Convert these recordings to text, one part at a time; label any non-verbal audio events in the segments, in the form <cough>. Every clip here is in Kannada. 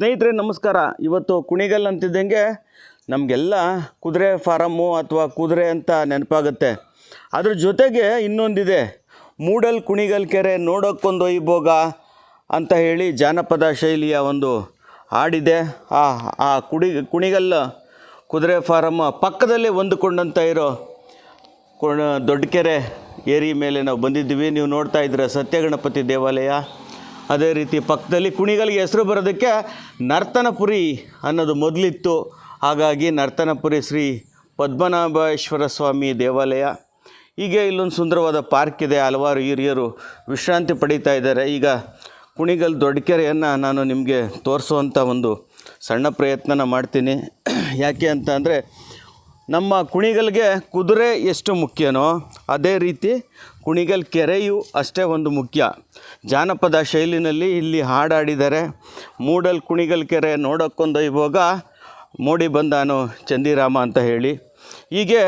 ಸ್ನೇಹಿತರೆ, ನಮಸ್ಕಾರ. ಇವತ್ತು ಕುಣಿಗಲ್ ಅಂತಿದ್ದಂಗೆ ನಮಗೆಲ್ಲ ಕುದುರೆ ಫಾರಮ್ಮು ಅಥವಾ ಕುದುರೆ ಅಂತ ನೆನಪಾಗುತ್ತೆ. ಅದ್ರ ಜೊತೆಗೆ ಇನ್ನೊಂದಿದೆ, ಮೂಡಲ್ ಕುಣಿಗಲ್ ಕೆರೆ ನೋಡೋಕ್ಕೊಂದು ಒಯ್ಬೋಗ ಅಂತ ಹೇಳಿ ಜಾನಪದ ಶೈಲಿಯ ಒಂದು ಹಾಡಿದೆ. ಆ ಆ ಕುಡಿ, ಕುಣಿಗಲ್ ಕುದುರೆ ಫಾರಮ್ ಪಕ್ಕದಲ್ಲೇ ಹೊಂದಿಕೊಂಡಂಥ ಇರೋ ದೊಡ್ಡ ಕೆರೆ ಏರಿ ಮೇಲೆ ನಾವು ಬಂದಿದ್ದೀವಿ. ನೀವು ನೋಡ್ತಾ ಇದ್ದೀರ ಸತ್ಯಗಣಪತಿ ದೇವಾಲಯ ಅದೇ ರೀತಿ ಪಕ್ಕದಲ್ಲಿ ಕುಣಿಗಲ್ಗೆ ಹೆಸರು ಬರೋದಕ್ಕೆ ನರ್ತನಪುರಿ ಅನ್ನೋದು ಮೊದಲಿತ್ತು. ಹಾಗಾಗಿ ನರ್ತನಪುರಿ ಶ್ರೀ ಪದ್ಮನಾಭೇಶ್ವರ ಸ್ವಾಮಿ ದೇವಾಲಯ. ಹೀಗೆ ಇಲ್ಲೊಂದು ಸುಂದರವಾದ ಪಾರ್ಕ್ ಇದೆ. ಹಲವಾರು ಹಿರಿಯರು ವಿಶ್ರಾಂತಿ ಪಡೀತಾ ಇದ್ದಾರೆ. ಈಗ ಕುಣಿಗಲ್ ದೊಡ್ಡಕೆರೆಯನ್ನು ನಾನು ನಿಮಗೆ ತೋರಿಸುವಂಥ ಒಂದು ಸಣ್ಣ ಪ್ರಯತ್ನನ ಮಾಡ್ತೀನಿ. ಯಾಕೆ ಅಂತ ಅಂದರೆ ನಮ್ಮ ಕುಣಿಗಲ್ಗೆ ಕುದುರೆ ಎಷ್ಟು ಮುಖ್ಯನೋ ಅದೇ ರೀತಿ ಕುಣಿಗಲ್ ಕೆರೆಯು ಅಷ್ಟೇ ಒಂದು ಮುಖ್ಯ. ಜಾನಪದ ಶೈಲಿನಲ್ಲಿ ಇಲ್ಲಿ ಹಾಡಾಡಿದರೆ ಮೂಡಲ್ ಕುಣಿಗಲ್ ಕೆರೆ ನೋಡೋಕ್ಕೊಂದು ಇವಾಗ ಮೋಡಿ ಬಂದಾನು ಚಂದಿರಾಮ ಅಂತ ಹೇಳಿ. ಹೀಗೆ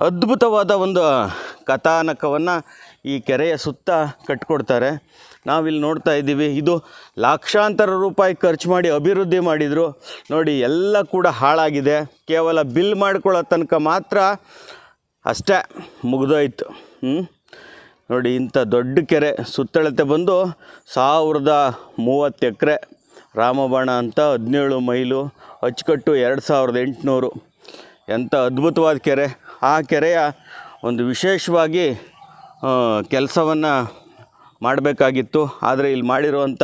ಅದ್ಭುತವಾದ ಒಂದು ಕಥಾನಕವನ್ನು ಈ ಕೆರೆಯ ಸುತ್ತ ಕಟ್ಕೊಡ್ತಾರೆ. ನಾವಿಲ್ಲಿ ನೋಡ್ತಾ ಇದ್ದೀವಿ, ಇದು ಲಕ್ಷಾಂತರ ರೂಪಾಯಿ ಖರ್ಚು ಮಾಡಿ ಅಭಿವೃದ್ಧಿ ಮಾಡಿದರು. ನೋಡಿ, ಎಲ್ಲ ಕೂಡ ಹಾಳಾಗಿದೆ. ಕೇವಲ ಬಿಲ್ ಮಾಡ್ಕೊಳ್ಳೋ ತನಕ ಮಾತ್ರ ಅಷ್ಟೇ ಮುಗಿದೋಯ್ತು. ನೋಡಿ, ಇಂಥ ದೊಡ್ಡ ಕೆರೆ ಸುತ್ತಳತೆ ಬಂದು ಸಾವಿರದ ಮೂವತ್ತು ಎಕರೆ ರಾಮಬಾಣ ಅಂತ ಹದಿನೇಳು ಮೈಲು, ಅಚ್ಚುಕಟ್ಟು ಎರಡು ಸಾವಿರದ ಎಂಟುನೂರು. ಎಂಥ ಅದ್ಭುತವಾದ ಕೆರೆ. ಆ ಕೆರೆಯ ಒಂದು ವಿಶೇಷವಾಗಿ ಕೆಲಸವನ್ನು ಮಾಡಬೇಕಾಗಿತ್ತು. ಆದರೆ ಇಲ್ಲಿ ಮಾಡಿರುವಂಥ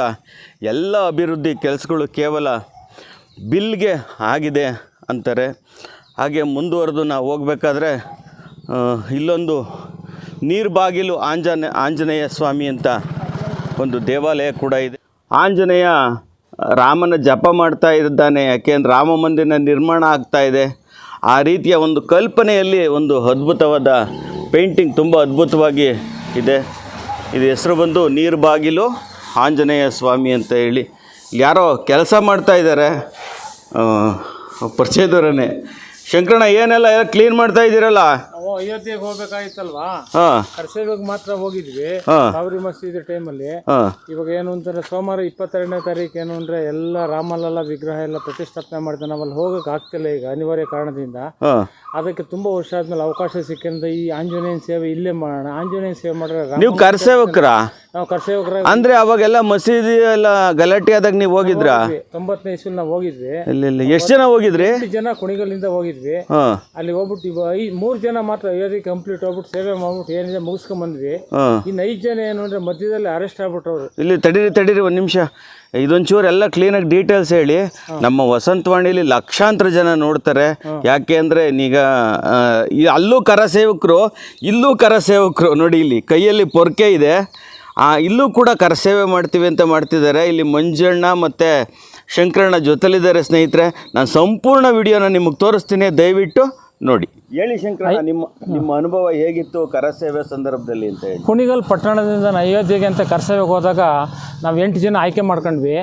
ಎಲ್ಲ ಅಭಿವೃದ್ಧಿ ಕೆಲಸಗಳು ಕೇವಲ ಬಿಲ್ಗೆ ಆಗಿದೆ ಅಂತಾರೆ. ಹಾಗೆ ಮುಂದುವರೆದು ನಾವು ಹೋಗಬೇಕಾದ್ರೆ ಇಲ್ಲೊಂದು ನೀರು ಬಾಗಿಲು ಆಂಜನೇ, ಆಂಜನೇಯ ಸ್ವಾಮಿ ಅಂತ ಒಂದು ದೇವಾಲಯ ಕೂಡ ಇದೆ. ಆಂಜನೇಯ ರಾಮನ ಜಪ ಮಾಡ್ತಾ ಇದ್ದಾನೆ ಯಾಕೆಂದ್ರೆ ರಾಮ ಮಂದಿರ ನಿರ್ಮಾಣ ಆಗ್ತಾ ಇದೆ. ಆ ರೀತಿಯ ಒಂದು ಕಲ್ಪನೆಯಲ್ಲಿ ಒಂದು ಅದ್ಭುತವಾದ ಪೇಂಟಿಂಗ್ ತುಂಬ ಅದ್ಭುತವಾಗಿ ಇದೆ. ಇದು ಹೆಸರು ಬಂದು ನೀರು ಬಾಗಿಲು ಆಂಜನೇಯ ಸ್ವಾಮಿ ಅಂತ ಹೇಳಿ. ಯಾರೋ ಕೆಲಸ ಮಾಡ್ತಾ ಇದ್ದಾರೆ. ಪರಿಚಯದವರೇ ಶಂಕರಣ್ಣ, ಏನೆಲ್ಲ ಕ್ಲೀನ್ ಮಾಡ್ತಾ ಇದ್ದೀರಲ್ಲ ಅಯೋಧ್ಯೆಗೆ ಹೋಗ್ಬೇಕಾಗಿತ್ತಲ್ವಾ ಹಾಂ. ಕರ್ಸೇವಿಗೆ ಮಾತ್ರ ಹೋಗಿದ್ವಿ. ಬಾಬರಿ ಮಸೀದಿ ಟೈಮಲ್ಲಿ ಇವಾಗ ಏನು ಅಂತಂದ್ರೆ ಸೋಮವಾರ ಇಪ್ಪತ್ತೆರಡನೇ ತಾರೀಕು ಏನು ಅಂದ್ರೆ ಎಲ್ಲ ರಾಮಲಲ್ಲ ವಿಗ್ರಹ ಎಲ್ಲ ಪ್ರತಿಷ್ಠಾಪನೆ ಮಾಡ್ತಾರೆ. ನಾವಲ್ಲಿ ಹೋಗಕ್ ಆಗ್ತಿಲ್ಲ ಈಗ ಅನಿವಾರ್ಯ ಕಾರಣದಿಂದ. ಅದಕ್ಕೆ ತುಂಬಾ ವರ್ಷ ಆದ್ಮೇಲೆ ಅವಕಾಶ ಸಿಕ್ಕಿಂದ ಈ ಆಂಜನೇಯನ ಸೇವೆ ಇಲ್ಲೇ ಮಾಡೋಣ. ಆಂಜನೇಯ ಸೇವೆ ಮಾಡಿದ್ರೆ ನೀವು ಕರ್ಸೇವಕ್ರ ನಾವು ಕರ್ಸೇವಕರ ಅಂದ್ರೆ ಅವಾಗೆಲ್ಲ ಮಸೀದಿ ಎಲ್ಲ ಗಲಾಟೆ ಆದಾಗ ನೀವು ಹೋಗಿದ್ರ? ತೊಂಬತ್ತನೇ ಇಸ್ವಿಲ್ ನಾವು ಹೋಗಿದ್ವಿ. ಇಲ್ಲ ಇಲ್ಲಿ. ಎಷ್ಟು ಜನ ಹೋಗಿದ್ರಿ? ಜನ ಕುಣಿಗಲ್ಲಿಂದ ಹೋಗಿದ್ವಿ. ಅಲ್ಲಿ ಹೋಗ್ಬಿಟ್ಟು ಮೂರು ಜನ ಮಾತ್ರ ಅಯೋಧ್ಯೆ ಕಂಪ್ಲೀಟ್ ಆಗ್ಬಿಟ್ಟು ಸೇವೆ ಮಾಡ್ಬಿಟ್ಟು ಏನಿದೆ ಮುಗಿಸ್ಕೊಂಡ್ ಬಂದ್ವಿ ಹಾಂ. ಇನ್ನು ಐದು ಜನ ಏನು ಅಂದರೆ ಮಧ್ಯದಲ್ಲಿ ಅರೆಸ್ಟ್ ಆಗ್ಬಿಟ್ಟವ್ರು ಇಲ್ಲಿ ತಡೀರಿ ತಡೀರಿ ಒಂದು ನಿಮಿಷ. ಇದೊಂಚೂರು ಎಲ್ಲ ಕ್ಲೀನಾಗಿ ಡೀಟೇಲ್ಸ್ ಹೇಳಿ. ನಮ್ಮ ವಸಂತವಾಣಿಲಿ ಲಕ್ಷಾಂತರ ಜನ ನೋಡ್ತಾರೆ. ಯಾಕೆ ಅಂದರೆ ಈಗ ಆ, ಈ ಅಲ್ಲೂ ಕರಸೇವಕರು ಇಲ್ಲೂ ಕರಸೇವಕರು ನೋಡಿ ಇಲ್ಲಿ ಕೈಯಲ್ಲಿ ಪೊರ್ಕೆ ಇದೆ. ಆ, ಇಲ್ಲೂ ಕೂಡ ಕರಸೇವೆ ಮಾಡ್ತೀವಿ ಅಂತ ಮಾಡ್ತಿದ್ದಾರೆ. ಇಲ್ಲಿ ಮಂಜಣ್ಣ ಮತ್ತು ಶಂಕರಣ್ಣ ಜೊತೆಲಿದ್ದಾರೆ ಸ್ನೇಹಿತರೆ. ನಾನು ಸಂಪೂರ್ಣ ವಿಡಿಯೋನ ನಿಮಗೆ ತೋರಿಸ್ತೀನಿ. ದಯವಿಟ್ಟು ನೋಡಿ. ಹೇಳಿ ಶಂಕರ ನಿಮ್ಮ ನಿಮ್ಮ ಅನುಭವ ಹೇಗಿತ್ತು ಕರಸೇವೆ ಸಂದರ್ಭದಲ್ಲಿ ಅಂತ ಹೇಳಿ? ಕುಣಿಗಲ್ ಪಟ್ಟಣದಿಂದ ಅಯೋಧ್ಯೆಗೆ ಅಂತ ಕರಸೇವೆಗೆ ಹೋದಾಗ ನಾವು ಎಂಟು ಜನ ಆಯ್ಕೆ ಮಾಡ್ಕೊಂಡ್ವಿ.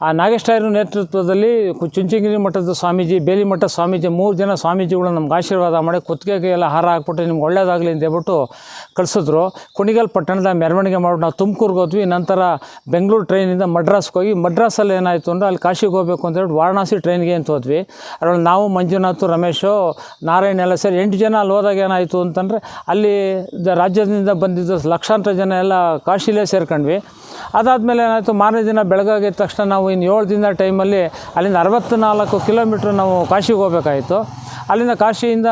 ಆ ನಾಗೇಶ್ವರ ನೇತೃತ್ವದಲ್ಲಿ ಚುಂಚನಗಿರಿ ಮಠದ ಸ್ವಾಮೀಜಿ ಬೇಲಿಮಠ ಸ್ವಾಮೀಜಿ, ಮೂರು ಜನ ಸ್ವಾಮೀಜಿಗಳು ನಮ್ಗೆ ಆಶೀರ್ವಾದ ಮಾಡಿ ಕುತ್ತಿಗೆಗೆ ಎಲ್ಲ ಹಾರ ಹಾಕ್ಬಿಟ್ಟು ನಿಮ್ಗೆ ಒಳ್ಳೇದಾಗಲಿ ಅಂತ ಹೇಳ್ಬಿಟ್ಟು ಕಳಿಸಿದ್ರು. ಕುಣಿಗಲ್ ಪಟ್ಟಣದ ಮೆರವಣಿಗೆ ಮಾಡ್ಬಿಟ್ಟು ನಾವು ತುಮಕೂರಿಗೆ ಹೋದ್ವಿ. ನಂತರ ಬೆಂಗಳೂರು ಟ್ರೈನಿಂದ ಮಡ್ರಾಸ್ಗೆ ಹೋಗಿ ಮಡ್ರಾಸಲ್ಲಿ ಏನಾಯಿತು ಅಂದರೆ ಅಲ್ಲಿ ಕಾಶಿಗೆ ಹೋಗಬೇಕು ಅಂತ ಹೇಳಿ ವಾರಣಾಸಿ ಟ್ರೈನ್ಗೆ ಅಂತ ಹೋದ್ವಿ. ಅದರಲ್ಲಿ ನಾವು, ಮಂಜುನಾಥ್, ರಮೇಶು, ನಾರಾಯಣ ಎಲ್ಲ ಸೇರಿ ಎಂಟು ಜನ ಅಲ್ಲಿ ಹೋದಾಗ ಏನಾಯಿತು ಅಂತಂದರೆ ಅಲ್ಲಿ ರಾಜ್ಯದಿಂದ ಬಂದಿದ್ದ ಲಕ್ಷಾಂತರ ಜನ ಎಲ್ಲ ಕಾಶಿಲೇ ಸೇರ್ಕೊಂಡ್ವಿ. ಅದಾದಮೇಲೆ ಏನಾಯಿತು ಮಾರನೇ ದಿನ ಬೆಳಗಾಗಿದ್ದ ತಕ್ಷಣ ನಾವು ಇನ್ನು ಏಳು ದಿನದ ಟೈಮಲ್ಲಿ ಅಲ್ಲಿಂದ ಅರವತ್ತು ನಾಲ್ಕು ಕಿಲೋಮೀಟ್ರ್ ನಾವು ಕಾಶಿಗೆ ಹೋಗ್ಬೇಕಾಯಿತು. ಅಲ್ಲಿಂದ ಕಾಶಿಯಿಂದ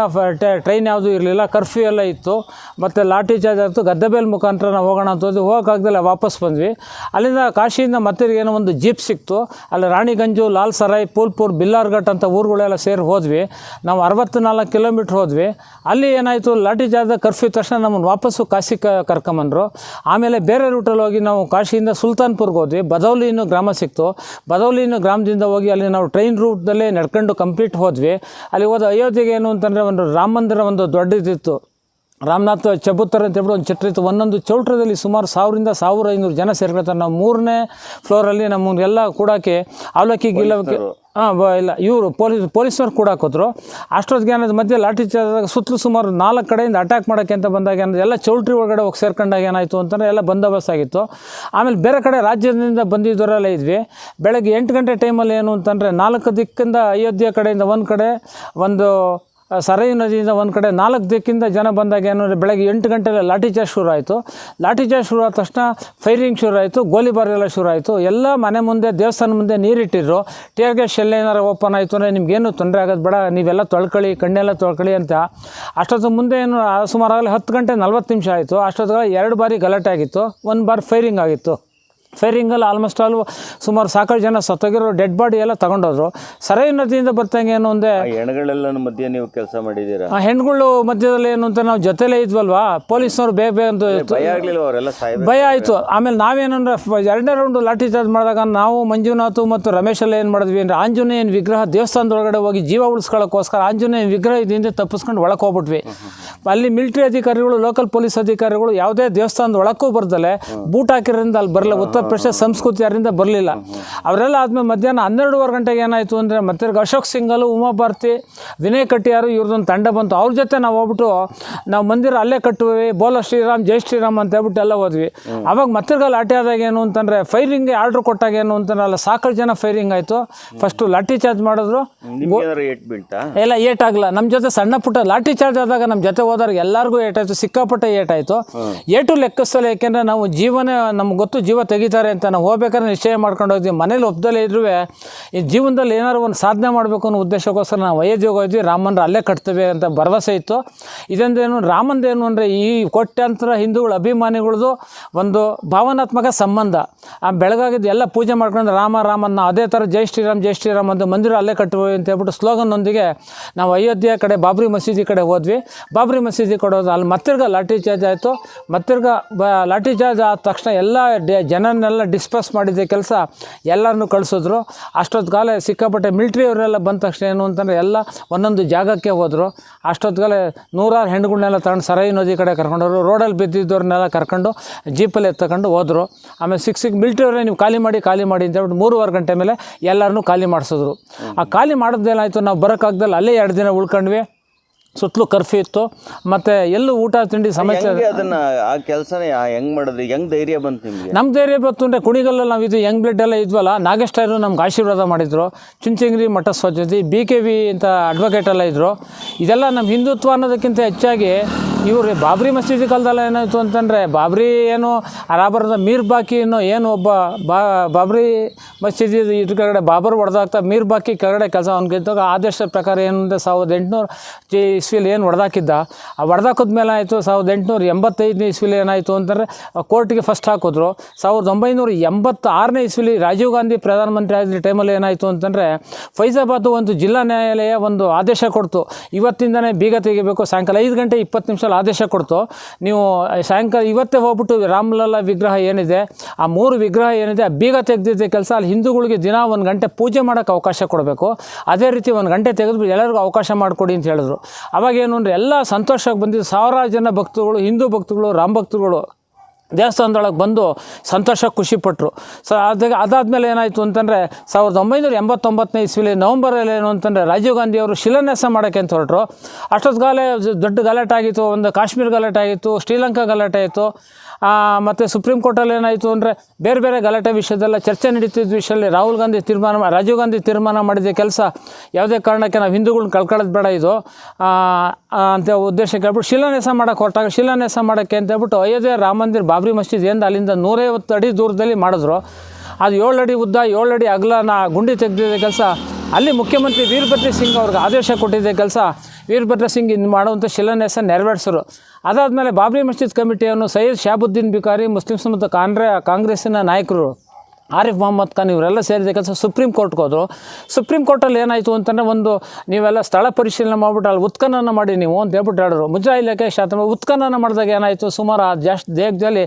ಟ್ರೈನ್ ಯಾವುದೂ ಇರಲಿಲ್ಲ ಕರ್ಫ್ಯೂ ಎಲ್ಲ ಇತ್ತು. ಮತ್ತು ಲಾಠಿ ಚಾರ್ಜ್ ಆಯಿತು ಗದ್ದೆಬೇಲ್ ಮುಖಾಂತರ ನಾವು ಹೋಗೋಣ ಅಂತ ಹೋದ್ವಿ. ಹೋಗೋಕ್ಕಾಗ್ದಲ್ಲ ವಾಪಸ್ ಬಂದ್ವಿ. ಅಲ್ಲಿಂದ ಕಾಶಿಯಿಂದ ಮತ್ತೆ ಏನೋ ಒಂದು ಜೀಪ್ ಸಿಕ್ತು. ಅಲ್ಲಿ ರಾಣಿಗಂಜು, ಲಾಲ್ ಸರಾಯ್, ಪೂಲ್ಪುರ್, ಬಿಲ್ಲಾರ್ಘಟ್ ಅಂತ ಊರುಗಳೆಲ್ಲ ಸೇರಿ ಹೋದ್ವಿ. ನಾವು ಅರವತ್ತು ನಾಲ್ಕು ಕಿಲೋಮೀಟ್ರ್ ಹೋದ್ವಿ. ಅಲ್ಲಿ ಏನಾಯಿತು, ಲಾಠಿ ಚಾರ್ಜ್ ಕರ್ಫ್ಯೂ ತಕ್ಷಣ ನಮ್ಮನ್ನು ವಾಪಸ್ಸು ಕಾಶಿ ಕರ್ಕೊಂಬಂದರು. ಆಮೇಲೆ ಬೇರೆ ರೂಟಲ್ಲಿ ಹೋಗಿ ನಾವು ಕಾಶಿಯಿಂದ ಸುಲ್ತಾನ್ಪುರ್ಗೆ ಹೋದ್ವಿ. ಬದೌಲಿ ಗ್ರಾಮ ಸಿಕ್ತು. ಬದೌಲಿ ಗ್ರಾಮದಿಂದ ಹೋಗಿ ಅಲ್ಲಿ ನಾವು ಟ್ರೈನ್ ರೂಟ್ದಲ್ಲೇ ನಡ್ಕೊಂಡು ಕಂಪ್ಲೀಟ್ ಹೋದ್ವಿ. ಅಲ್ಲಿ ಹೋದ ಅಯೋಧ್ಯೆಗೆ ಏನು ಅಂತಂದರೆ ಒಂದು ರಾಮ ಮಂದಿರ ಒಂದು ದೊಡ್ಡದಿತ್ತು. ರಾಮನಾಥ್ ಚಬುತ್ತರ್ ಅಂತ ಹೇಳ್ಬಿಟ್ಟು ಒಂದು ಚಟ್ರಿತ್ತು ಇತ್ತು. ಒಂದೊಂದು ಚೌಟ್ರದಲ್ಲಿ ಸುಮಾರು ಸಾವಿರದಿಂದ ಸಾವಿರ ಐನೂರು ಜನ ಸೇರ್ಕೊಳ್ತಾರೆ. ನಾವು ಮೂರನೇ ಫ್ಲೋರಲ್ಲಿ ನಮ್ಮನ್ನೆಲ್ಲ ಕೂಡಕ್ಕೆ ಅವಲಕ್ಕಿ ಗಿಲ್ಲಕ್ಕೆ ಹಾಂ ಬ ಇಲ್ಲ ಇವರು ಪೊಲೀಸ್ ಪೊಲೀಸ್ನವ್ರು ಕೂಡ ಹಾಕಿದ್ರು ಅಷ್ಟೊತ್ತಿಗೆ ಮಧ್ಯೆ ಲಾಠಿ ಚಾರ್ಜ್ ಸುತ್ತಲೂ ಸುಮಾರು ನಾಲ್ಕು ಕಡೆಯಿಂದ ಅಟ್ಯಾಕ್ ಮಾಡೋಕ್ಕೆ ಅಂತ ಬಂದಾಗ ಏನಾದ್ರು ಎಲ್ಲ ಚೌಲ್ಟ್ರಿ ಒಳಗಡೆ ಹೋಗಿ ಸೇರ್ಕೊಂಡಾಗ ಏನಾಯಿತು ಅಂತಂದರೆ ಎಲ್ಲ ಬಂದೋಬಸ್ತ್ ಆಗಿತ್ತು. ಆಮೇಲೆ ಬೇರೆ ಕಡೆ ರಾಜ್ಯದಿಂದ ಬಂದಿದ್ದವರೆಲ್ಲ ಇದ್ವಿ. ಬೆಳಗ್ಗೆ ಎಂಟು ಗಂಟೆ ಟೈಮಲ್ಲಿ ಏನು ಅಂತಂದರೆ ನಾಲ್ಕು ದಿಕ್ಕಿಂದ ಅಯೋಧ್ಯೆ ಕಡೆಯಿಂದ ಒಂದು ಕಡೆ ಒಂದು ಸರಯೂ ನದಿಯಿಂದ ಒಂದು ಕಡೆ ನಾಲ್ಕು ದಿಕ್ಕಿಂದ ಜನ ಬಂದಾಗ ಏನಂದರೆ ಬೆಳಗ್ಗೆ ಎಂಟು ಗಂಟೆಗೆ ಲಾಠಿ ಚಾರ್ಜ್ ಶುರು ಆಯಿತು. ಲಾಠಿ ಚಾರ್ಜ್ ಶುರು ಆದ ತಕ್ಷಣ ಫೈರಿಂಗ್ ಶುರು ಆಯಿತು ಗೋಲಿಬಾರ್ ಎಲ್ಲ ಶುರು ಆಯಿತು. ಎಲ್ಲ ಮನೆ ಮುಂದೆ, ದೇವಸ್ಥಾನ ಮುಂದೆ ನೀರಿಟ್ಟಿದ್ರು. ಟಿಯರ್ ಗ್ಯಾಸ್ ಶೆಲ್ ಏನಾರು ಓಪನ್ ಆಯಿತು ಅಂದರೆ ನಿಮಗೇನು ತೊಂದರೆ ಆಗೋದು ಬೇಡ, ನೀವೆಲ್ಲ ತೊಳ್ಕೊಳ್ಳಿ, ಕಣ್ಣೆಲ್ಲ ತೊಳ್ಕೊಳ್ಳಿ ಅಂತ. ಅಷ್ಟೊತ್ತು ಮುಂದೆ ಏನು ಸುಮಾರಾಗಲಿ ಹತ್ತು ಗಂಟೆ ನಲ್ವತ್ತು ನಿಮಿಷ ಆಯಿತು. ಅಷ್ಟೊತ್ತಿಗೆ ಎರಡು ಬಾರಿ ಗಲಾಟೆ ಆಗಿತ್ತು, ಒಂದು ಬಾರಿ ಫೈರಿಂಗ್ ಆಗಿತ್ತು. ಫೈರಿಂಗಲ್ಲಿ ಆಲ್ಮೋಸ್ಟ್ ಆಲ್ ಸುಮಾರು ಸಾಕಷ್ಟು ಜನ ಸತ್ತೋಗಿರೋ ಡೆಡ್ ಬಾಡಿ ಎಲ್ಲ ತಗೊಂಡೋದ್ರು. ಸರೈ ನದಿಯಿಂದ ಬರ್ತಂಗೆ ಏನು ಒಂದೇ? ಹೆಣ್ಗಳೆಲ್ಲ ಮಧ್ಯೆ ನೀವು ಕೆಲಸ ಮಾಡಿದ್ದೀರಾ? ಆ ಹೆಣ್ಗಳು ಮಧ್ಯದಲ್ಲಿ ಏನು ಅಂತ ನಾವು ಜೊತೆಲೇ ಇದ್ವಲ್ವಾ? ಪೊಲೀಸ್ನವ್ರು ಬೇಗ ಬೇಗ ಅಂತ ಭಯ ಆಗಲಿಲ್ಲ ಅವರೆಲ್ಲ ಸಾಯ್ಬೇಕು ಭಯ ಆಯಿತು. ಆಮೇಲೆ ನಾವೇನಂದ್ರೆ ಎರಡನೇ ರೌಂಡ್ ಲಾಠಿ ಚಾರ್ಜ್ ಮಾಡಿದಾಗ ನಾವು ಮಂಜುನಾಥ್ ಮತ್ತು ರಮೇಶ್ ಎಲ್ಲ ಏನು ಮಾಡಿದ್ವಿ ಅಂದರೆ ಆಂಜನೇಯನ ವಿಗ್ರಹ ದೇವಸ್ಥಾನದೊಳಗಡೆ ಹೋಗಿ ಜೀವ ಉಳಿಸ್ಕೊಳ್ಳೋಕ್ಕೋಸ್ಕರ ಆಂಜನೇಯನ ವಿಗ್ರಹ ಇದರಿಂದ ತಪ್ಪಿಸ್ಕೊಂಡು ಒಳಗೆ ಹೋಗ್ಬಿಟ್ವಿ. ಅಲ್ಲಿ ಮಿಲಿಟರಿ ಅಧಿಕಾರಿಗಳು ಲೋಕಲ್ ಪೊಲೀಸ್ ಅಧಿಕಾರಿಗಳು ಯಾವುದೇ ದೇವಸ್ಥಾನದ ಒಳಕ್ಕೂ ಬರ್ದಲೆ ಬೂಟ್ ಹಾಕಿರೋದ್ರಿಂದ ಅಲ್ಲಿ ಬರಲ್ಲ. ಉತ್ತರ ಪ್ರದೇಶ ಸಂಸ್ಕೃತಿ ಯಾರಿಂದ ಬರಲಿಲ್ಲ. ಅವರೆಲ್ಲ ಆದಮೇಲೆ ಮಧ್ಯಾಹ್ನ ಹನ್ನೆರಡುವರೆ ಗಂಟೆಗೆ ಏನಾಯಿತು ಅಂದರೆ ಮತ್ತೆ ಅಶೋಕ್ ಸಿಂಗಲು ಉಮಾ ಭಾರತಿ ವಿನಯ್ ಕಟ್ಟಿಯಾರು ಇವ್ರದ್ದೊಂದು ತಂಡ ಬಂತು. ಅವ್ರ ಜೊತೆ ನಾವು ಹೋಗ್ಬಿಟ್ಟು ನಾವು ಮಂದಿರ ಅಲ್ಲೇ ಕಟ್ಟುವಿ ಬೋಲ ಶ್ರೀರಾಮ್ ಜೈ ಶ್ರೀರಾಮ್ ಅಂತ ಹೇಳ್ಬಿಟ್ಟು ಎಲ್ಲ ಹೋದ್ವಿ. ಅವಾಗ ಮತ್ತೆ ಲಾಠಿ ಆದಾಗ ಏನು ಅಂತಂದರೆ ಫೈರಿಂಗ್ಗೆ ಆರ್ಡ್ರ್ ಕೊಟ್ಟಾಗ ಏನು ಅಂತಂದ್ರೆ ಅಲ್ಲ ಸಾಕಷ್ಟು ಜನ ಫೈರಿಂಗ್ ಆಯಿತು. ಫಸ್ಟು ಲಾಠಿ ಚಾರ್ಜ್ ಮಾಡಿದ್ರು. ಎಲ್ಲ ಏಟ್ ಆಗಲ್ಲ ನಮ್ಮ ಜೊತೆ ಸಣ್ಣ ಪುಟ್ಟ ಲಾಠಿ ಚಾರ್ಜ್ ಆದಾಗ ನಮ್ಮ ಜೊತೆ ಹೋದವ್ರಿಗೆ ಎಲ್ಲರಿಗೂ ಏಟಾಯಿತು ಸಿಕ್ಕಾಪಟ್ಟೆ ಏಟಾಯ್ತು. ಏಟು ಲೆಕ್ಕಿಸಲ್ಲ ಯಾಕೆಂದರೆ ನಾವು ಜೀವನ ನಮ್ಗೆ ಗೊತ್ತು ಜೀವ ತೆಗಿತಾರೆ ಅಂತ ನಾವು ಹೋಗ್ಬೇಕಾದ್ರೆ ನಿಶ್ಚಯ ಮಾಡ್ಕೊಂಡು ಹೋದ್ವಿ ಮನೇಲಿ ಒಪ್ಪದಲ್ಲೇ ಇದ್ರೂ ಈ ಜೀವನದಲ್ಲಿ ಏನಾದ್ರು ಒಂದು ಸಾಧನೆ ಮಾಡಬೇಕು ಅನ್ನೋ ಉದ್ದೇಶಕ್ಕೋಸ್ಕರ ನಾವು ಅಯೋಧ್ಯೆಗೆ ಹೋದ್ವಿ ರಾಮನ್ರ ಅಲ್ಲೇ ಕಟ್ತೇವೆ ಅಂತ ಭರವಸೆ ಇತ್ತು. ಇದೊಂದೇನು ರಾಮಂದೇನು ಅಂದರೆ ಈ ಕೋಟ್ಯಾಂತರ ಹಿಂದೂಗಳ ಅಭಿಮಾನಿಗಳದು ಒಂದು ಭಾವನಾತ್ಮಕ ಸಂಬಂಧ. ಆ ಬೆಳಗಾಗಿದ್ದು ಎಲ್ಲ ಪೂಜೆ ಮಾಡ್ಕೊಂಡು ರಾಮ ರಾಮನ್ನ ಅದೇ ಥರ ಜೈ ಶ್ರೀರಾಮ್ ಜೈ ಶ್ರೀರಾಮ್ ಅಂತ ಮಂದಿರ ಅಲ್ಲೇ ಕಟ್ಟುವ ಅಂತ ಹೇಳ್ಬಿಟ್ಟು ಸ್ಲೋಗನ್ನೊಂದಿಗೆ ನಾವು ಅಯೋಧ್ಯೆ ಕಡೆ ಬಾಬ್ರಿ ಮಸೀದಿ ಕಡೆ ಹೋದ್ವಿ. ಬಾಬ್ರಿ ಮಸೀದಿ ಕೊಡೋದು, ಅಲ್ಲಿ ಮತ್ತಿರ್ಗ ಲಾಠಿ ಚಾರ್ಜ್ ಆಯಿತು, ಮತ್ತಿರ್ಗ ಬ, ಲಾಠಿ ಚಾರ್ಜ್ ಆದ ತಕ್ಷಣ ಎಲ್ಲ ಜನನ್ನೆಲ್ಲ ಡಿಸ್ಪಸ್ ಮಾಡಿದ್ದ ಕೆಲಸ ಎಲ್ಲರನ್ನು ಕಳಿಸಿದ್ರು. ಕಾಲ ಸಿಕ್ಕಾಪಟ್ಟೆ ಮಿಲ್ಟ್ರಿಯವರೆಲ್ಲ ಬಂದ ತಕ್ಷಣ ಏನು ಅಂತಂದರೆ ಎಲ್ಲ ಒಂದೊಂದು ಜಾಗಕ್ಕೆ ಹೋದರು. ಕಾಲ ನೂರಾರು ಹೆಣ್ಣುಗಳನ್ನೆಲ್ಲ ತಗೊಂಡು ಸರಾಯಿ ನದಿ ಕಡೆ ಕರ್ಕೊಂಡವರು ರೋಡಲ್ಲಿ ಬಿದ್ದಿದ್ದವ್ರನ್ನೆಲ್ಲ ಕರ್ಕೊಂಡು ಜೀಪಲ್ಲಿ ಎತ್ತಕೊಂಡು ಹೋದರು. ಆಮೇಲೆ ಸಿಕ್ಸ್ ಸಿಕ್ ಮಿಲ್ಟ್ರಿಯವರೇ ನೀವು ಖಾಲಿ ಮಾಡಿ ಖಾಲಿ ಮಾಡಿ ಅಂತ ಹೇಳ್ಬಿಟ್ಟು ಮೂರುವರೆ ಗಂಟೆ ಮೇಲೆ ಎಲ್ಲರನ್ನೂ ಖಾಲಿ ಮಾಡಿಸಿದ್ರು. ಆ ಖಾಲಿ ಮಾಡೋದೇನಾಯಿತು ನಾವು ಬರೋಕ್ಕಾಗ್ದಲ್ಲಿ. ಅಲ್ಲೇ ಎರಡು ದಿನ ಉಳ್ಕೊಂಡ್ವಿ. ಸುತ್ತಲೂ ಕರ್ಫ್ಯೂ ಇತ್ತು. ಮತ್ತೆ ಎಲ್ಲೂ ಊಟ ತಿಂಡಿ ಸಮಸ್ಯೆ ಹೆಂಗೆ ಅದನ್ನ ಆ ಕೆಲಸನ ಹೆಂಗ್ ಮಾಡಿದ್ರಿ? ಹೆಂಗ್ ಧೈರ್ಯ ಬಂತು ನಿಮ್ಗೆ? ನಮ್ಮ ಧೈರ್ಯ ಬಂತು ಅಂದರೆ ಕುಣಿಗಲ್ಲಲ್ಲಿ ನಾವು ಇದು ಯಂಗ್ ಬ್ಲಡ್ ಎಲ್ಲ ಇದ್ವಲ್ಲ ನಾಗೇಶ್ಟಾಯರು ನಮ್ಗೆ ಆಶೀರ್ವಾದ ಮಾಡಿದ್ರು. ಚುಂಚಂಗಿರಿ ಮಠ ಸ್ವಚ್ಛತೆ ಬಿ ಕೆ ವಿ ಅಂತ ಅಡ್ವೊಕೇಟ್ ಎಲ್ಲ ಇದ್ದರು ಇದೆಲ್ಲ ನಮ್ಮ ಹಿಂದುತ್ವ ಅನ್ನೋದಕ್ಕಿಂತ ಹೆಚ್ಚಾಗಿ ಇವರು ಬಾಬ್ರಿ ಮಸೀದಿ ಕಾಲದಲ್ಲ ಏನಾಯಿತು ಅಂತಂದರೆ ಬಾಬ್ರಿ ಏನು ಅರಾಬರದ ಮೀರ್ ಬಾಕಿ ಅನ್ನೋ ಏನು ಒಬ್ಬ ಬಾ ಬಾಬ್ರಿ ಮಸೀದಿ ಇದ್ರ ಕೆಳಗಡೆ ಬಾಬರ್ ಹೊಡೆದಾಗ್ತಾ ಮೀರ್ ಬಾಕಿ ಕೆಳಗಡೆ ಕೆಲಸ ಅವ್ನಿಗಿದ್ದಾಗ ಆದೇಶದ ಪ್ರಕಾರ ಏನು ಅಂದರೆ ಸಾವಿರದ ಎಂಟುನೂರು ಇಸ್ವಿಲಿ ಏನು ಹೊಡೆದಾಕಿದ್ದ? ಆ ಹೊಡೆದಾಕಿದ ಮೇಲೆ ಆಯಿತು, ಸಾವಿರದ ಎಂಟುನೂರ ಎಂಬತ್ತೈದನೇ ಇಸ್ವಿಲಿ ಏನಾಯಿತು ಅಂತಂದರೆ ಕೋರ್ಟ್ಗೆ ಫಸ್ಟ್ ಹಾಕಿದ್ರು. ಸಾವಿರದ ಒಂಬೈನೂರ ಎಂಬತ್ತಾರನೇ ಇಸ್ವಿಲಿ ರಾಜೀವ್ ಗಾಂಧಿ ಪ್ರಧಾನಮಂತ್ರಿ ಆಗಿದ್ದ ಟೈಮಲ್ಲಿ ಏನಾಯಿತು ಅಂತಂದರೆ, ಫೈಜಾಬಾದ್ ಒಂದು ಜಿಲ್ಲಾ ನ್ಯಾಯಾಲಯ ಒಂದು ಆದೇಶ ಕೊಡ್ತು. ಇವತ್ತಿಂದನೇ ಬೀಗ ತೆಗಿಬೇಕು, ಸಾಯಂಕಾಲ ಐದು ಗಂಟೆ ಇಪ್ಪತ್ತು ನಿಮಿಷದಲ್ಲಿ ಆದೇಶ ಕೊಡ್ತು. ನೀವು ಸಾಯಂಕಾಲ ಇವತ್ತೇ ಹೋಗ್ಬಿಟ್ಟು ರಾಮಲಲ್ಲ ವಿಗ್ರಹ ಏನಿದೆ, ಆ ಮೂರು ವಿಗ್ರಹ ಏನಿದೆ, ಆ ಬೀಗ ತೆಗೆದಿದ್ದ ಕೆಲಸ ಅಲ್ಲಿ ಹಿಂದೂಗಳಿಗೆ ದಿನ ಒಂದು ಗಂಟೆ ಪೂಜೆ ಮಾಡೋಕ್ಕೆ ಅವಕಾಶ ಕೊಡಬೇಕು. ಅದೇ ರೀತಿ ಒಂದು ಗಂಟೆ ತೆಗೆದು ಎಲ್ಲರಿಗೂ ಅವಕಾಶ ಮಾಡಿಕೊಡಿ ಅಂತ ಹೇಳಿದ್ರು. ಅವಾಗ ಏನು ಅಂದರೆ ಎಲ್ಲ ಸಂತೋಷಕ್ಕೆ ಬಂದಿದ್ದು ಸಾವಿರಾರು ಜನ ಭಕ್ತರುಗಳು, ಹಿಂದೂ ಭಕ್ತರುಗಳು, ರಾಮ ಭಕ್ತರುಗಳು ದೇವಸ್ಥಾನದೊಳಗೆ ಬಂದು ಸಂತೋಷ ಖುಷಿಪಟ್ಟರು ಸೊ ಅದಾಗ ಅದಾದಮೇಲೆ ಏನಾಯಿತು ಅಂತಂದರೆ ಸಾವಿರದ ಒಂಬೈನೂರ ಎಂಬತ್ತೊಂಬತ್ತನೇ ಇಸ್ವಿಲಿ ನವಂಬರಲ್ಲಿ ಏನು ಅಂತಂದರೆ ರಾಜೀವ್ ಗಾಂಧಿ ಅವರು ಶಿಲಾನ್ಯಾಸ ಮಾಡೋಕ್ಕೆ ಅಂತ ಹೊರಟರು. ಅಷ್ಟೊತ್ತಿಗಾಲೆ ದೊಡ್ಡ ಗಲಾಟೆ ಆಗಿತ್ತು, ಒಂದು ಕಾಶ್ಮೀರ ಗಲಾಟೆ ಆಗಿತ್ತು, ಶ್ರೀಲಂಕಾ ಗಲಾಟೆ ಆಯಿತು. ಮತ್ತು ಸುಪ್ರೀಂ ಕೋರ್ಟಲ್ಲಿ ಏನಾಯಿತು ಅಂದರೆ ಬೇರೆ ಬೇರೆ ಗಲಾಟೆ ವಿಷಯದಲ್ಲ ಚರ್ಚೆ ನಡೀತಿದ್ದ ವಿಷಯದಲ್ಲಿ ರಾಹುಲ್ ಗಾಂಧಿ ತೀರ್ಮಾನ ರಾಜೀವ್ ಗಾಂಧಿ ತೀರ್ಮಾನ ಮಾಡಿದ ಕೆಲಸ ಯಾವುದೇ ಕಾರಣಕ್ಕೆ ನಾವು ಹಿಂದೂಗಳನ್ನ ಕಳ್ಕೊಳ್ಳೋದು ಬೇಡ ಇದು. ಅಂತ ಉದ್ದೇಶಕ್ಕೆ ಹೇಳ್ಬಿಟ್ಟು ಶಿಲಾನ್ಯಾಸ ಮಾಡೋಕೆ ಹೊರಟಾಗ ಶಿಲಾನ್ಯಾಸ ಮಾಡೋಕ್ಕೆ ಅಂತ ಹೇಳ್ಬಿಟ್ಟು ಅಯೋಧ್ಯೆ ರಾಮ ಮಂದಿರ ಬಾಬ್ರಿ ಮಸ್ಜಿದ್ ಎಂದು ಅಲ್ಲಿಂದ ನೂರೈವತ್ತು ಅಡಿ ದೂರದಲ್ಲಿ ಮಾಡಿದ್ರು. ಅದು ಏಳು ಅಡಿ ಉದ್ದ, ಏಳು ಅಡಿ ಅಗಲ ನಾ ಗುಂಡಿ ತೆಗೆದಿದ್ದ ಕೆಲಸ. ಅಲ್ಲಿ ಮುಖ್ಯಮಂತ್ರಿ ವೀರಭದ್ರ ಸಿಂಗ್ ಅವ್ರಿಗೆ ಆದೇಶ ಕೊಟ್ಟಿದ್ದ ಕೆಲಸ. ವೀರಭದ್ರ ಸಿಂಗ್ ಇನ್ನು ಮಾಡುವಂಥ ಶಿಲಾನ್ಯಾಸ ನೆರವೇರಿಸರು. ಅದಾದಮೇಲೆ ಬಾಬ್ರಿ ಮಸ್ಜಿದ್ ಕಮಿಟಿಯನ್ನು ಸೈಯದ್ ಶಾಬುದ್ದೀನ್ ಬಿಕಾರಿ ಮುಸ್ಲಿಮ್ಸ್ ಮತ್ತು ಕಾಂಗ್ರೆ ಕಾಂಗ್ರೆಸ್ಸಿನ ನಾಯಕರು ಆರಿಫ್ ಮೊಹಮ್ಮದ್ ಖಾನ್ ಇವರೆಲ್ಲ ಸೇರಿದ ಕೆಲಸ ಸುಪ್ರೀಂ ಕೋರ್ಟ್ಗೆ ಹೋದರು. ಸುಪ್ರೀಂ ಕೋರ್ಟಲ್ಲಿ ಏನಾಯಿತು ಅಂತಂದರೆ ಒಂದು ನೀವೆಲ್ಲ ಸ್ಥಳ ಪರಿಶೀಲನೆ ಮಾಡಿಬಿಟ್ಟು ಅಲ್ಲಿ ಉತ್ಖನನ ಮಾಡಿ ನೀವು ಅಂತ ಹೇಳ್ಬಿಟ್ಟು ಹೇಳಿದ್ರು. ಮುಜ್ರಾ ಇಲಾಖೆ ಶಾತ್ರ ಉತ್ಖನನ ಮಾಡಿದಾಗ ಏನಾಯಿತು? ಸುಮಾರು ಆ ಜಾಸ್ತಿ ದೇಹದಲ್ಲಿ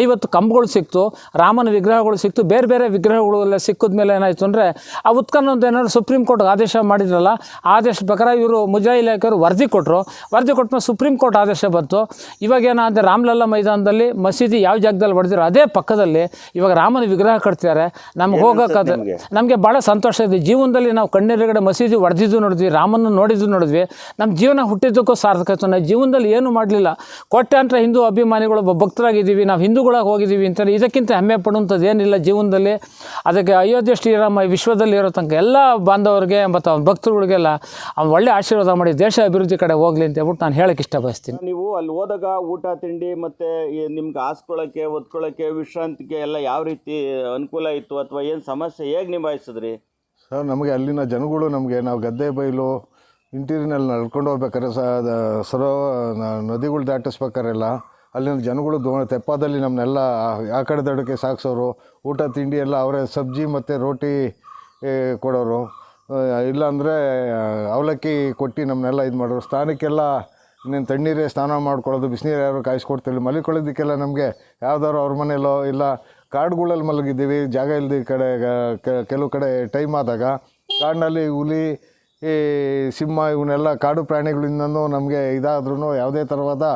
ಐವತ್ತು ಕಂಬಗಳು ಸಿಕ್ತು, ರಾಮನ ವಿಗ್ರಹಗಳು ಸಿಕ್ತು, ಬೇರೆ ಬೇರೆ ವಿಗ್ರಹಗಳು ಎಲ್ಲ ಸಿಕ್ಕಿದ ಮೇಲೆ ಏನಾಯಿತು ಅಂದರೆ ಆ ಉತ್ಖನನ ಅಂತ ಏನಾದ್ರು ಸುಪ್ರೀಂ ಕೋರ್ಟ್ಗೆ ಆದೇಶ ಮಾಡಿದ್ರಲ್ಲ ಆದೇಶ ಪ್ರಕಾರ ಇವರು ಮುಜಾ ಇಲಾಖೆಯವರು ವರದಿ ಕೊಟ್ಟರು ವರದಿ ಕೊಟ್ಟ ಸುಪ್ರೀಂ ಕೋರ್ಟ್ ಆದೇಶ ಬಂತು. ಇವಾಗ ಏನಾದರೆ ರಾಮ್ಲಲ್ಲಾ ಮೈದಾನದಲ್ಲಿ ಮಸೀದಿ ಯಾವ ಜಾಗದಲ್ಲಿ ಹೊಡೆದಿರೋ ಅದೇ ಪಕ್ಕದಲ್ಲಿ ಇವಾಗ ರಾಮನ ವಿಗ್ರಹ ಕಟ್ತಿರೋ ಬರ್ತಿದ್ದಾರೆ ನಮ್ಗೆ ಹೋಗೋಕ್ಕದು ನಿಮ್ಗೆ? ಭಾಳ ಸಂತೋಷ ಇದೆ. ಜೀವನದಲ್ಲಿ ನಾವು ಕಣ್ಣೆರಗಡೆ ಮಸೀದಿ ಹೊಡೆದಿದ್ದು ನೋಡಿದ್ವಿ ರಾಮನ ನೋಡಿದ್ದು ನೋಡಿದ್ವಿ. ನಮ್ಮ ಜೀವನ ಹುಟ್ಟಿದ್ದಕ್ಕೂ ಸಾರ್ಥಕ ಆಯಿತು. ನಾವು ಜೀವನದಲ್ಲಿ ಏನು ಮಾಡಲಿಲ್ಲ. ಕೋಟ್ಯಾಂತರ ಹಿಂದೂ ಅಭಿಮಾನಿಗಳು ಒಬ್ಬ ಭಕ್ತರಾಗಿದ್ದೀವಿ. ನಾವು ಹಿಂದೂಗಳಾಗಿ ಹೋಗಿದ್ದೀವಿ ಅಂತಾರೆ ಇದಕ್ಕಿಂತ ಹೆಮ್ಮೆ ಪಡುವಂಥದ್ದು ಏನಿಲ್ಲ ಜೀವನದಲ್ಲಿ. ಅದಕ್ಕೆ ಅಯೋಧ್ಯೆ ಶ್ರೀರಾಮ ವಿಶ್ವದಲ್ಲಿ ಇರೋ ತನಕ ಎಲ್ಲ ಬಾಂಧವರಿಗೆ ಮತ್ತು ಅವ್ನ ಭಕ್ತರುಗಳಿಗೆಲ್ಲ ಅವ್ನು ಒಳ್ಳೆ ಆಶೀರ್ವಾದ ಮಾಡಿ ದೇಶ ಅಭಿವೃದ್ಧಿ ಕಡೆ ಹೋಗಲಿ ಅಂತ ಹೇಳ್ಬಿಟ್ಟು ನಾನು ಹೇಳಕ್ಕೆ ಇಷ್ಟ ಬಯಸ್ತೀನಿ ನೀವು ಅಲ್ಲಿ ಹೋದಾಗ ಊಟ ತಿಂಡಿ ಮತ್ತೆ ನಿಮ್ಗೆ ಹಾಸ್ಕೊಳ್ಳೋಕ್ಕೆ ಒದ್ಕೊಳ್ಳೋಕ್ಕೆ ವಿಶ್ರಾಂತಿಗೆ ಎಲ್ಲ ಯಾವ ರೀತಿ ಅನುಕೂಲ ಇತ್ತು ಅಥವಾ ಏನು ಸಮಸ್ಯೆ ಹೇಗೆ ನಿಭಾಯಿಸಿದ್ರಿ? ಸರ್, ನಮಗೆ ಅಲ್ಲಿನ ಜನಗಳು ನಮಗೆ ನಾವು ಗದ್ದೆ ಬೈಲು ಇಂಟೀರಿಯರ್ನಲ್ಲಿ ನಡ್ಕೊಂಡು ಹೋಗ್ಬೇಕಾದ್ರೆ ಸ ಸರೋ ನದಿಗಳು ದಾಟಿಸ್ಬೇಕಾರೆಲ್ಲ ಅಲ್ಲಿನ ಜನಗಳು ದೋ, ತೆಪ್ಪದಲ್ಲಿ ನಮ್ಮನ್ನೆಲ್ಲ ಆ ಕಡೆ ದಡಕ್ಕೆ ಸಾಗಿಸೋರು ಊಟ, ತಿಂಡಿ ಎಲ್ಲ ಅವರೇ ಸಬ್ಜಿ ಮತ್ತು ರೋಟಿ ಕೊಡೋರು ಇಲ್ಲಾಂದರೆ ಅವಲಕ್ಕಿ ಕೊಟ್ಟು ನಮ್ಮನ್ನೆಲ್ಲ ಇದು ಮಾಡೋರು. ಸ್ನಾನಕ್ಕೆಲ್ಲ ಇನ್ನೇನು ತಣ್ಣೀರೇ ಸ್ನಾನ ಮಾಡ್ಕೊಳ್ಳೋದು, ಬಿಸಿನೀರು ಯಾರು ಕಾಯಿಸ್ಕೊಡ್ತಿಲ್ಲ. ಮಲಿಕೊಳ್ಳೋದಕ್ಕೆಲ್ಲ ನಮಗೆ ಯಾವ್ದಾದ್ರು ಅವ್ರ ಮನೆಯಲ್ಲೋ ಇಲ್ಲ ಕಾಡುಗಳಲ್ಲಿ ಮಲಗಿದ್ದೀವಿ, ಜಾಗ ಇಲ್ಲದ ಕಡೆ ಕೆಲವು ಕಡೆ ಟೈಮ್ ಆದಾಗ ಕಾಡಿನಲ್ಲಿ ಹುಲಿ, ಈ ಸಿಂಹ ಇವನ್ನೆಲ್ಲ ಕಾಡು ಪ್ರಾಣಿಗಳಿಂದನೂ ನಮಗೆ ಇದಾದ್ರೂ ಯಾವುದೇ ಥರವಾದ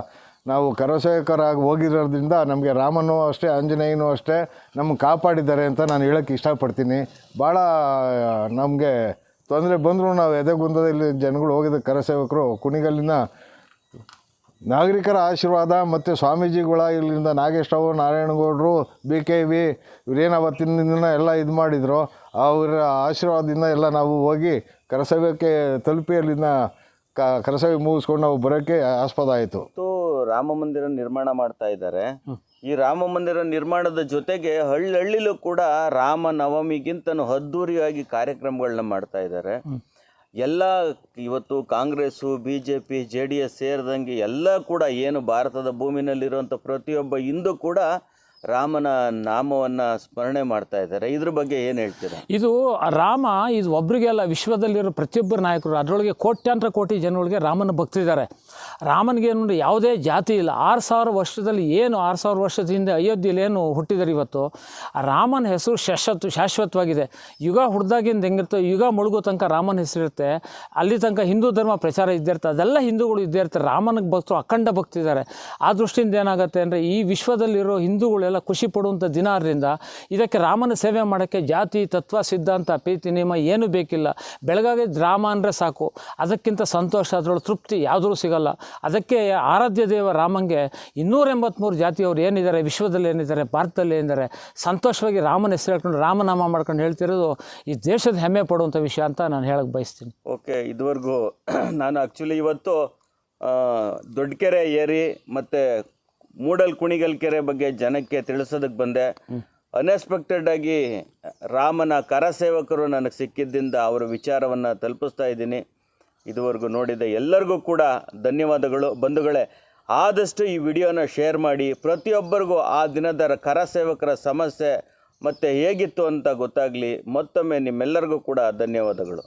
ನಾವು ಕರಸೇವಕರಾಗಿ ಹೋಗಿರೋದ್ರಿಂದ ನಮಗೆ ರಾಮನೂ ಅಷ್ಟೇ, ಆಂಜನೇಯನೂ ಅಷ್ಟೇ ನಮ್ಮ ಕಾಪಾಡಿದ್ದಾರೆ ಅಂತ ನಾನು ಹೇಳೋಕ್ಕೆ ಇಷ್ಟಪಡ್ತೀನಿ. ಭಾಳ ನಮಗೆ ತೊಂದರೆ ಬಂದರೂ ನಾವು ಎದೆಗುಂದದಲ್ಲಿ ಜನಗಳು ಹೋಗಿದ್ದ ಕರಸೇವಕರು ಕುಣಿಗಲ್ಲಿನ ನಾಗರಿಕರ ಆಶೀರ್ವಾದ ಮತ್ತು ಸ್ವಾಮೀಜಿಗಳ ಇಲ್ಲಿಂದ ನಾಗೇಶ್ರಾವು ನಾರಾಯಣಗೌಡರು ಬಿ ಕೆ ವಿ ಇವರೇನು ಅವತ್ತಿನ ದಿನ ಎಲ್ಲ ಇದು ಮಾಡಿದರು ಅವರ ಆಶೀರ್ವಾದದಿಂದ ಎಲ್ಲ ನಾವು ಹೋಗಿ ಕರಸವ್ಯಕ್ಕೆ ತಲುಪಿ ಅಲ್ಲಿಂದ ಕ ಕರಸವ್ಯ ಮುಗಿಸ್ಕೊಂಡು ನಾವು ಬರೋಕ್ಕೆ ಆಸ್ಪದ ಆಯಿತು. ರಾಮ ಮಂದಿರ ನಿರ್ಮಾಣ ಮಾಡ್ತಾ ಇದ್ದಾರೆ. ಈ ರಾಮ ಮಂದಿರ ನಿರ್ಮಾಣದ ಜೊತೆಗೆ ಹಳ್ಳಿ ಹಳ್ಳಿಲೂ ಕೂಡ ರಾಮ ನವಮಿಗಿಂತ ಅದ್ದೂರಿಯಾಗಿ ಕಾರ್ಯಕ್ರಮಗಳನ್ನ ಮಾಡ್ತಾ ಇದ್ದಾರೆ. ಎಲ್ಲ ಇವತ್ತು Congress B J P J D S ಸೇರಿದಂಗೆ ಎಲ್ಲ ಕೂಡ ಏನು ಭಾರತದ ಭೂಮಿನಲ್ಲಿರುವಂಥ ಪ್ರತಿಯೊಬ್ಬ ಹಿಂದೂ ಕೂಡ ರಾಮನ ನಾಮವನ್ನು ಸ್ಮರಣೆ ಮಾಡ್ತಾ ಇದ್ದಾರೆ. ಇದ್ರ ಬಗ್ಗೆ ಏನು ಹೇಳ್ತೀರಾ? ಇದು ರಾಮ ಇದು ಒಬ್ರಿಗೆಲ್ಲ ವಿಶ್ವದಲ್ಲಿರೋ ಪ್ರತಿಯೊಬ್ಬರು ನಾಯಕರು, ಅದರೊಳಗೆ ಕೋಟ್ಯಾಂತರ ಕೋಟಿ ಜನಗಳಿಗೆ ರಾಮನ ಭಕ್ತಿದ್ದಾರೆ ರಾಮನಿಗೆ ಏನು ಯಾವುದೇ ಜಾತಿ ಇಲ್ಲ. ಆರು ಸಾವಿರ ವರ್ಷದಲ್ಲಿ ಏನು, ಆರು ಸಾವಿರ ವರ್ಷದ ಹಿಂದೆ ಅಯೋಧ್ಯೆಯಲ್ಲಿ ಏನು ಹುಟ್ಟಿದ್ದಾರೆ ಇವತ್ತು? ರಾಮನ ಹೆಸರು ಶಾಶ್ವತ, ಶಾಶ್ವತವಾಗಿದೆ. ಯುಗ ಹುಡ್ದಾಗಿಂದ ಹೆಂಗಿರ್ತೋ ಯುಗ ಮುಳುಗೋ ತನಕ ರಾಮನ ಹೆಸರಿರುತ್ತೆ ಅಲ್ಲಿ ತನಕ ಹಿಂದೂ ಧರ್ಮ ಪ್ರಚಾರ ಇದ್ದೇ ಇರ್ತದೆ ಅದೆಲ್ಲ ಹಿಂದೂಗಳು ಇದ್ದೇ ಇರ್ತಾರೆ ರಾಮನಿಗೆ ಭಕ್ತರು ಅಖಂಡ ಭಕ್ತಿದ್ದಾರೆ ಆ ದೃಷ್ಟಿಯಿಂದ ಏನಾಗುತ್ತೆ ಅಂದರೆ ಈ ವಿಶ್ವದಲ್ಲಿರೋ ಹಿಂದೂಗಳೆಲ್ಲ ಖುಷಿ ಪಡುವಂಥ ದಿನ ಆದ್ದರಿಂದ ಇದಕ್ಕೆ ರಾಮನ ಸೇವೆ ಮಾಡೋಕ್ಕೆ ಜಾತಿ, ತತ್ವ, ಸಿದ್ಧಾಂತ, ಪ್ರೀತಿ ನಿಯಮ ಏನೂ ಬೇಕಿಲ್ಲ. ಬೆಳಗಾಗಿ ರಾಮ ಅಂದರೆ ಸಾಕು. ಅದಕ್ಕಿಂತ ಸಂತೋಷ ಅದರೊಳಗೆ ತೃಪ್ತಿ ಯಾವುದೂ ಸಿಗಲ್ಲ. ಅದಕ್ಕೆ ಆರಾಧ್ಯ ದೇವ ರಾಮಂಗೆ ಇನ್ನೂರ ಎಂಬತ್ತ್ಮೂರು ಜಾತಿಯವರು ಏನಿದ್ದಾರೆ, ವಿಶ್ವದಲ್ಲಿ ಏನಿದ್ದಾರೆ, ಭಾರತದಲ್ಲಿ ಏನಿದ್ದಾರೆ, ಸಂತೋಷವಾಗಿ ರಾಮನ ಹೆಸರು ಹೇಳ್ಕೊಂಡು ರಾಮನಾಮ ಮಾಡ್ಕೊಂಡು ಹೇಳ್ತಿರೋದು ಈ ದೇಶದ ಹೆಮ್ಮೆ ಪಡುವಂಥ ವಿಷಯ ಅಂತ ನಾನು ಹೇಳಕ್ಕೆ ಬಯಸ್ತೀನಿ. ಓಕೆ, ಇದುವರೆಗೂ <clears throat> ನಾನು ಆ್ಯಕ್ಚುಲಿ ಇವತ್ತು ದೊಡ್ಡಕೆರೆ ಏರಿ ಮತ್ತು ಮೂಡಲ್ ಕುಣಿಗಲ್ ಕೆರೆ ಬಗ್ಗೆ ಜನಕ್ಕೆ ತಿಳಿಸೋದಕ್ಕೆ ಬಂದೆ. ಅನ್ಎಕ್ಸ್ಪೆಕ್ಟೆಡ್ ಆಗಿ ರಾಮನ ಕರಸೇವಕರು ನನಗೆ ಸಿಕ್ಕಿದ್ದರಿಂದ ಅವರ ವಿಚಾರವನ್ನು ತಲುಪಿಸ್ತಾ ಇದ್ದೀನಿ. ಇದುವರೆಗೂ ನೋಡಿದ ಎಲ್ಲರಿಗೂ ಕೂಡ ಧನ್ಯವಾದಗಳು. ಬಂಧುಗಳೇ, ಆದಷ್ಟು ಈ ವಿಡಿಯೋನ ಶೇರ್ ಮಾಡಿ. ಪ್ರತಿಯೊಬ್ಬರಿಗೂ ಆ ದಿನದ ಕರಸೇವಕರ ಸಮಸ್ಯೆ ಮತ್ತು ಹೇಗಿತ್ತು ಅಂತ ಗೊತ್ತಾಗಲಿ. ಮತ್ತೊಮ್ಮೆ ನಿಮ್ಮೆಲ್ಲರಿಗೂ ಕೂಡ ಧನ್ಯವಾದಗಳು.